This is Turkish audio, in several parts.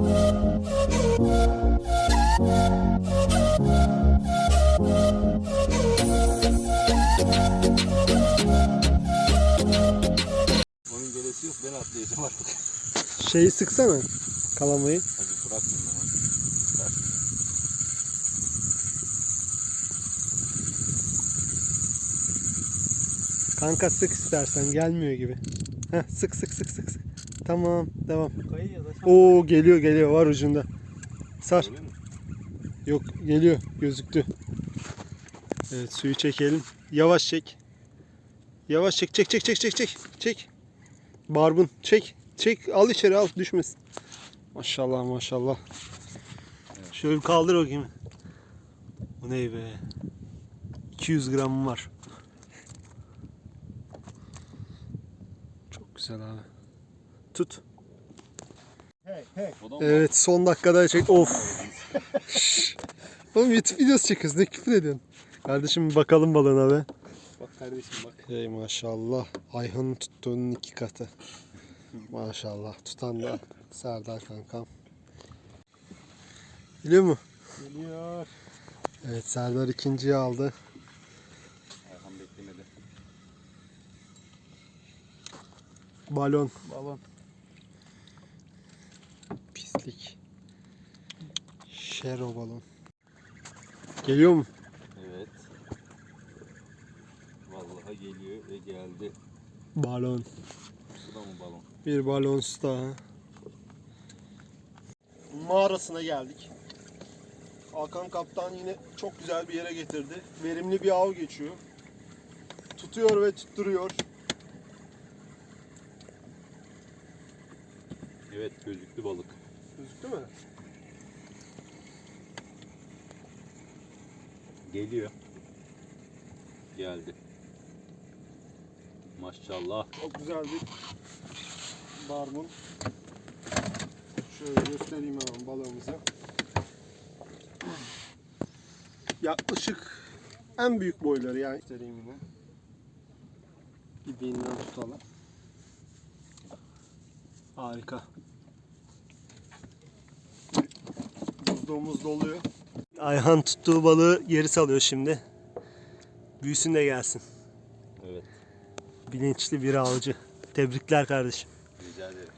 Onun gelesi yok ben atlayacağım artık. Şeyi sıksana. Kalamayı. Hadi bırakmayın. Bırakmayın. Kanka sık istersen gelmiyor gibi. Heh, sık sık sık sık sık. Tamam devam. Oo geliyor geliyor var ucunda. Sar. Yok geliyor gözüktü. Evet suyu çekelim. Yavaş çek. Yavaş çek çek çek çek çek çek. Çek. Barbun çek. Çek al içeri al düşmesin. Maşallah maşallah. Şöyle bir kaldır bakayım. Bu ne be? 200 gram var. Çok güzel abi. Tut. Evet son dakikada çek. Of. Oğlum YouTube videosu çekiyoruz. Ne küfür ediyorsun? Kardeşim bakalım balığına be. Bak kardeşim bak. Ey maşallah. Ayhan'ın tuttuğunun iki katı. Maşallah. Tutan da Serdar kankam. Biliyor mu? Geliyor. Evet Serdar ikinciyi aldı. Erhan beklemedi. Balon. Balon. Pislik. Şero balon. Geliyor mu? Evet. Vallahi geliyor ve geldi. Balon. Bu da mı balon? Bir balons daha. Mağarasına geldik. Hakan Kaptan yine çok güzel bir yere getirdi. Verimli bir av geçiyor. Tutuyor ve tutturuyor. Evet gözüktü balık. Gözüktü mü? Geliyor. Geldi. Maşallah. Çok güzel bir barbun. Şöyle göstereyim hemen balığımızı. Yaklaşık en büyük boyları yani göstereyim yine. İbiğinden tutalım. Harika. Buzluğumuz doluyor. Ayhan tuttuğu balığı geri salıyor şimdi. Büyüsün de gelsin. Evet. Bilinçli bir avcı. Tebrikler kardeşim. Rica ederim.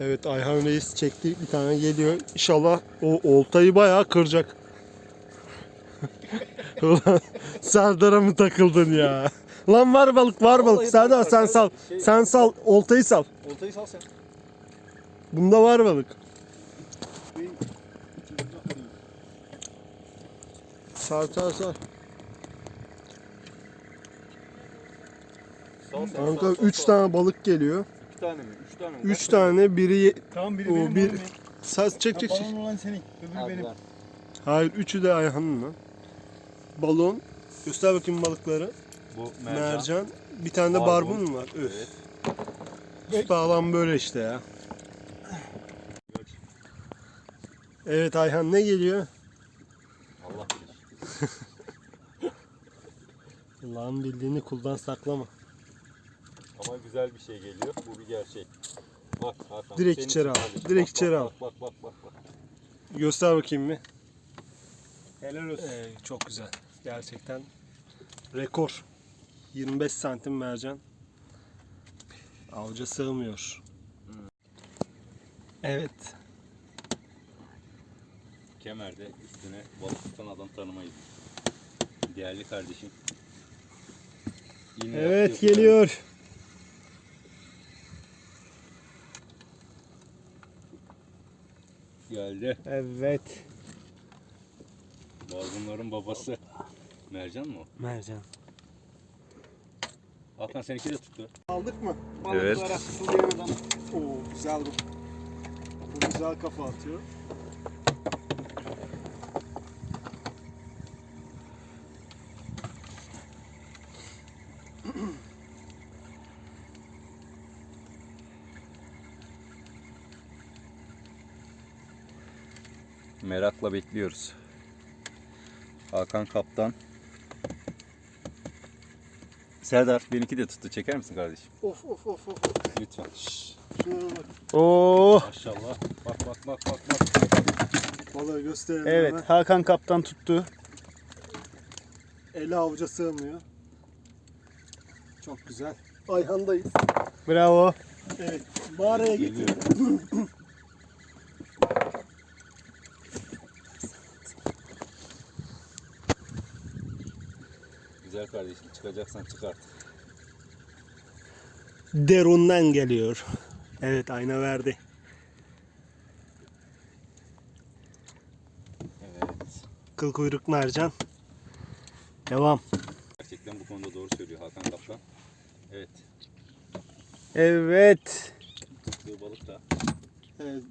Evet Ayhan Reis çekti bir tane geliyor. İnşallah o oltayı bayağı kıracak. Ulan Serdar'a mı takıldın ya? Lan var balık var balık. Vallahi Serdar balık sen sal. Şey- Sen sal. Oltayı sal. Oltayı sal sen. Bunda var balık. Sar sar sar. Sal sen, Kanka sal, sal, 3 sal. tane balık geliyor. İki tane mi? Üç tane mi? 3 tane biri Tamam biri O benim bir- bir... benim. Saz çek çek çek. Balon olan senin. Öbürü Abi benim. Hayır üçü de Ayhan'ın lan. Balon. Göster bakayım balıkları. Bu Mercan. mercan. Bir tane de Barbun. barbun var. Öf. Evet. Sağlam böyle işte ya. Evet Ayhan ne geliyor? Allah bilir. Lan bildiğini kuldan saklama. Ama güzel bir şey geliyor. Bu bir gerçek. Bak Hakan. Direkt içeri al. kardeşim. Direkt Bak, içeri bak, al. Bak bak bak bak. bak. Göster bakayım bir. Helal olsun. Ee, çok güzel. Gerçekten rekor. 25 santim mercan. Avca sığmıyor. Evet. Kemerde üstüne balık tutan adam tanımayız. Değerli kardeşim. İğne Evet geliyor. Geldi. Evet. Barbunların babası. Mercan mı o? Mercan. Hakan seninki de tuttu. Aldık mı? Evet. Balıklara fısıldayan adam. Oo güzel bu. Bu güzel kafa atıyor. Merakla bekliyoruz. Hakan Kaptan. Serdar benimki de tuttu. Çeker misin kardeşim? Of of of of. Lütfen. Şşş. Oo. Maşallah. Bak bak bak bak bak. Balığı gösterelim Evet hemen. Hakan kaptan tuttu. Eli avuca sığmıyor. Çok güzel. Ayhan'dayız. Bravo. Evet. Mağaraya Geliyor. Güzel kardeşim çıkacaksan çıkart. Derundan geliyor. Evet ayna verdi. Evet. Kıl kuyruk mercan. Devam. Gerçekten bu konuda doğru söylüyor Hakan Kaptan. Evet. Evet. Tuttuğu balık da Evet.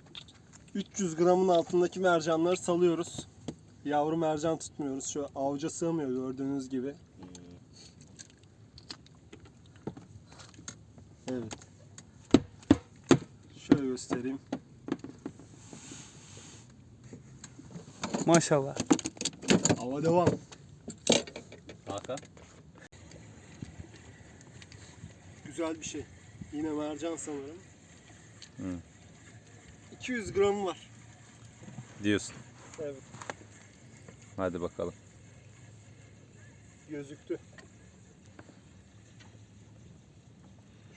300 gramın altındaki mercanları salıyoruz. Yavru mercan tutmuyoruz. Şu avuca sığmıyor gördüğünüz gibi. Evet. Şöyle göstereyim. Maşallah. Hava devam. Hakan. Güzel bir şey. Yine mercan sanırım. Hı. 200 gram var. Diyorsun. Evet. Hadi bakalım. Gözüktü.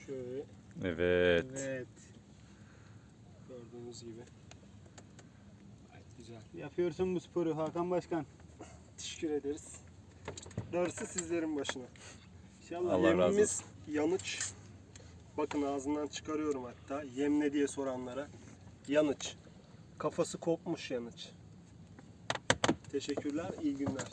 Şöyle. Evet. Evet. Gördüğünüz gibi. Gayet güzel. Yapıyorsun bu sporu Hakan Başkan. Teşekkür ederiz. Darısı sizlerin başına. İnşallah Allah razı yemimiz yanıç. Bakın ağzından çıkarıyorum hatta. Yem ne diye soranlara. Yanıç. Kafası kopmuş yanıç. Teşekkürler, iyi günler.